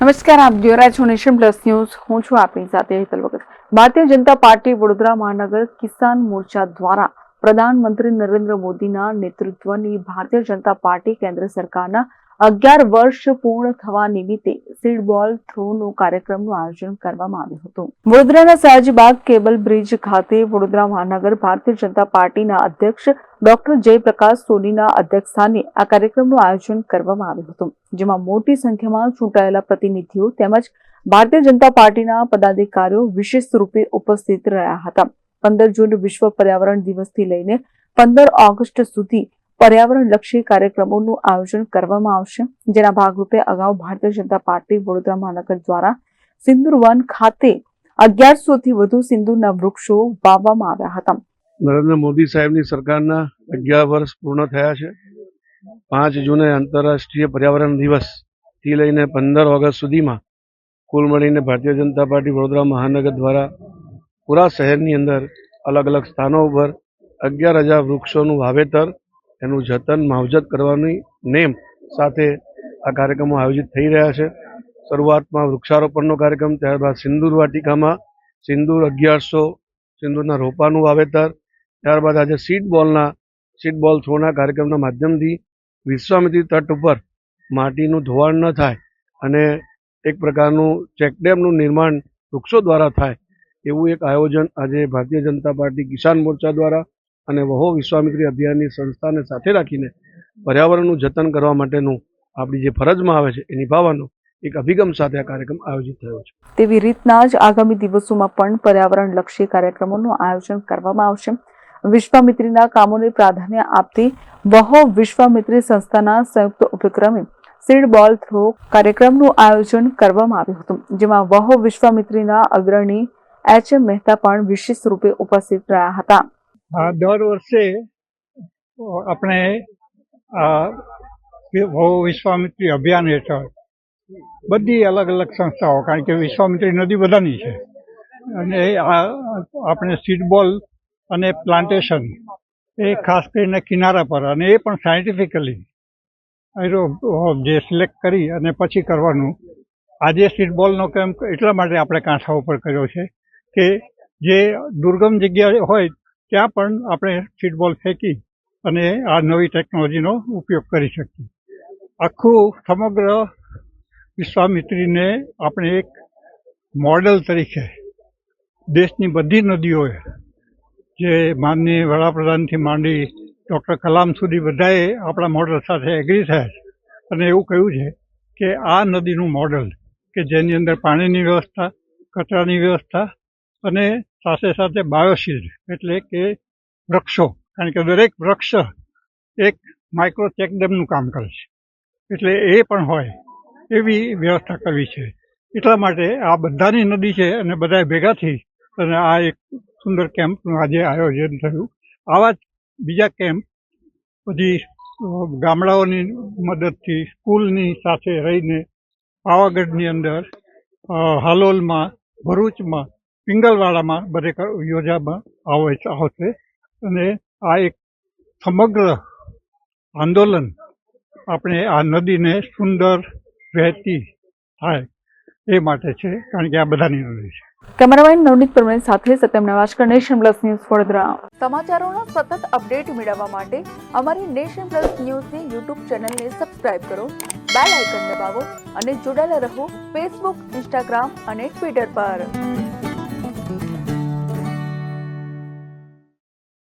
નમસ્કાર, આપ જોઈ રહ્યા છો નેશન પ્લસ ન્યૂઝ. હું છું આપની સાથે હેતલ વખત ભારતીય જનતા પાર્ટી વડોદરા મહાનગર કિસાન મોરચા દ્વારા પ્રધાનમંત્રી નરેન્દ્ર મોદીના નેતૃત્વની ભારતીય જનતા પાર્ટી કેન્દ્ર સરકારના અગિયાર વર્ષ પૂર્ણ થવા નિમિત્તે સીડ બોલ થ્રોનો કાર્યક્રમનું આયોજન કરવામાં આવ્યું હતું. વડોદરાના સયાજીબાગ કેબલ બ્રિજ ખાતે વડોદરા મહાનગર ભારતીય જનતા પાર્ટીના અધ્યક્ષ ડોક્ટર જયપ્રકાશ સોનીના અધ્યક્ષસ્થાને આ કાર્યક્રમનું આયોજન કરવામાં આવ્યું હતું, જેમાં મોટી સંખ્યામાં ચૂંટાયેલા પ્રતિનિધિઓ તેમજ ભારતીય જનતા પાર્ટીના પદાધિકારીઓ વિશેષ રૂપે ઉપસ્થિત રહ્યા હતા. પંદર જૂન વિશ્વ પર્યાવરણ દિવસથી લઈને પંદર ઓગસ્ટ સુધી પર્યાવરણલક્ષી કાર્યક્રમોનું આયોજન કરવામાં આવશે, જેના ભાગરૂપે અગાઉ ભારતીય જનતા પાર્ટી વડોદરા મહાનગર દ્વારા સિંદુર વન ખાતે અગિયારસો થી વધુ સિંદુરના વૃક્ષો વાવવામાં આવ્યા હતા. નરેન્દ્ર મોદી સાહેબની સરકારના અગિયાર વર્ષ પૂર્ણ થયા છે. પાંચ જૂને આંતરરાષ્ટ્રીય પર્યાવરણ દિવસથી લઈને પંદર ઓગસ્ટ સુધીમાં કુલ મળીને ભારતીય જનતા પાર્ટી વડોદરા મહાનગર દ્વારા પૂરા શહેરની અંદર અલગ અલગ સ્થાનો ઉપર અગિયાર હજાર વૃક્ષોનું વાવેતર એનું જતન માવજત કરવાની નેમ સાથે આ કાર્યક્રમો આયોજિત થઈ રહ્યા છે. શરૂઆતમાં વૃક્ષારોપણનો કાર્યક્રમ, ત્યારબાદ સિંદૂર વાટિકામાં સિંદૂર અગિયારસો, સિંદૂરના રોપાનું વાવેતર, ત્યારબાદ આજે સીડ બોલના સીડ થ્રોના કાર્યક્રમના માધ્યમથી વિશ્વામિત્રી તટ ઉપર માટીનું ધોવાણ ન થાય અને એક પ્રકારનું ચેકડેમનું નિર્માણ વૃક્ષો દ્વારા થાય એવું એક આયોજન આજે ભારતીય જનતા પાર્ટી કિસાન મોરચા દ્વારા અને વહો વિશ્વામિત્રી અભિયાનની સંસ્થાને સાથે રાખીને પર્યાવરણનું જતન કરવા માટેનું આપણી જે ફરજમાં આવે છે એ નિભાવવાનો એક અભિગમ સાથે આ કાર્યક્રમ આયોજિત થયો છે. તેવી રીતના જ આગામી દિવસોમાં પણ પર્યાવરણલક્ષી કાર્યક્રમોનું આયોજન કરવામાં આવશે. વિશ્વામિત્રીના કામોને પ્રાધાન્ય આપતી વહો વિશ્વામિત્રી સંસ્થાના સંયુક્ત ઉપક્રમે સીડ બોલ થ્રો કાર્યક્રમનું આયોજન કરવામાં આવ્યું હતું, જેમાં વહો વિશ્વામિત્રીના અગ્રણી એચ એમ મહેતા પણ વિશેષ રૂપે ઉપસ્થિત રહ્યા હતા. આ દર વર્ષે આપણે આ વિશ્વામિત્રી અભિયાન હેઠળ બધી અલગ અલગ સંસ્થાઓ, કારણ કે વિશ્વામિત્રી નદી બધાની છે. અને આ, આપણે સીડબોલ અને પ્લાન્ટેશન એ ખાસ કરીને કિનારા પર અને એ પણ સાયન્ટિફિકલી જે સિલેક્ટ કરી અને પછી કરવાનું. આજે સીટબોલનો કેમ્પ એટલા માટે આપણે કાંઠા ઉપર કર્યો છે કે જે દુર્ગમ જગ્યા હોય ત્યાં પણ આપણે ફીટબોલ ફેંકી અને આ નવી ટેકનોલોજીનો ઉપયોગ કરી શકીએ. આખું સમગ્ર વિશ્વામિત્રીને આપણે એક મોડેલ તરીકે દેશની બધી નદીઓએ, જે માનનીય વડાપ્રધાનથી માંડી ડૉક્ટર કલામ સુધી બધાએ આપણા મોડલ સાથે એગ્રી થયા અને એવું કહ્યું છે કે આ નદીનું મોડલ, કે જેની અંદર પાણીની વ્યવસ્થા, કચરાની વ્યવસ્થા અને સાથે સાથે બાયોશિલ્ડ એટલે કે વૃક્ષો. કારણ કે દરેક વૃક્ષ એક માઇક્રો ચેકડેમનું કામ કરે છે. એટલે એ પણ હોય એવી વ્યવસ્થા કરવી છે. એટલા માટે આ બધાની નદી છે અને બધા ભેગા થઈ અને આ એક સુંદર કેમ્પનું આજે આયોજન થયું. આવા જ બીજા કેમ્પ બધી ગામડાઓની મદદથી, સ્કૂલની સાથે રહીને પાવાગઢની અંદર હાલોલમાં, ભરૂચમાં પિંગલવાડામાં બધે યોજામાં આવે આવશે. અને આ એક સમગ્ર આંદોલન આપણે આ નદીને સુંદર વહેતી થાય એ માટે છે કારણ કે આ બધાની નદી છે. કેમેરામેન નવનીત પરમાર સાથે Satyam Navajkar nation plus news Vadodara. સમાચારોના સતત અપડેટ મેળવવા માટે અમારી નેશન પ્લસ ન્યૂઝની યુટ્યુબ ચેનલને સબસ્ક્રાઇબ કરો બેલ આઇકન દબાવો અને જોડાયેલા રહો ફેસબુક ઇન્સ્ટાગ્રામ અને ટ્વિટર પર. Bye.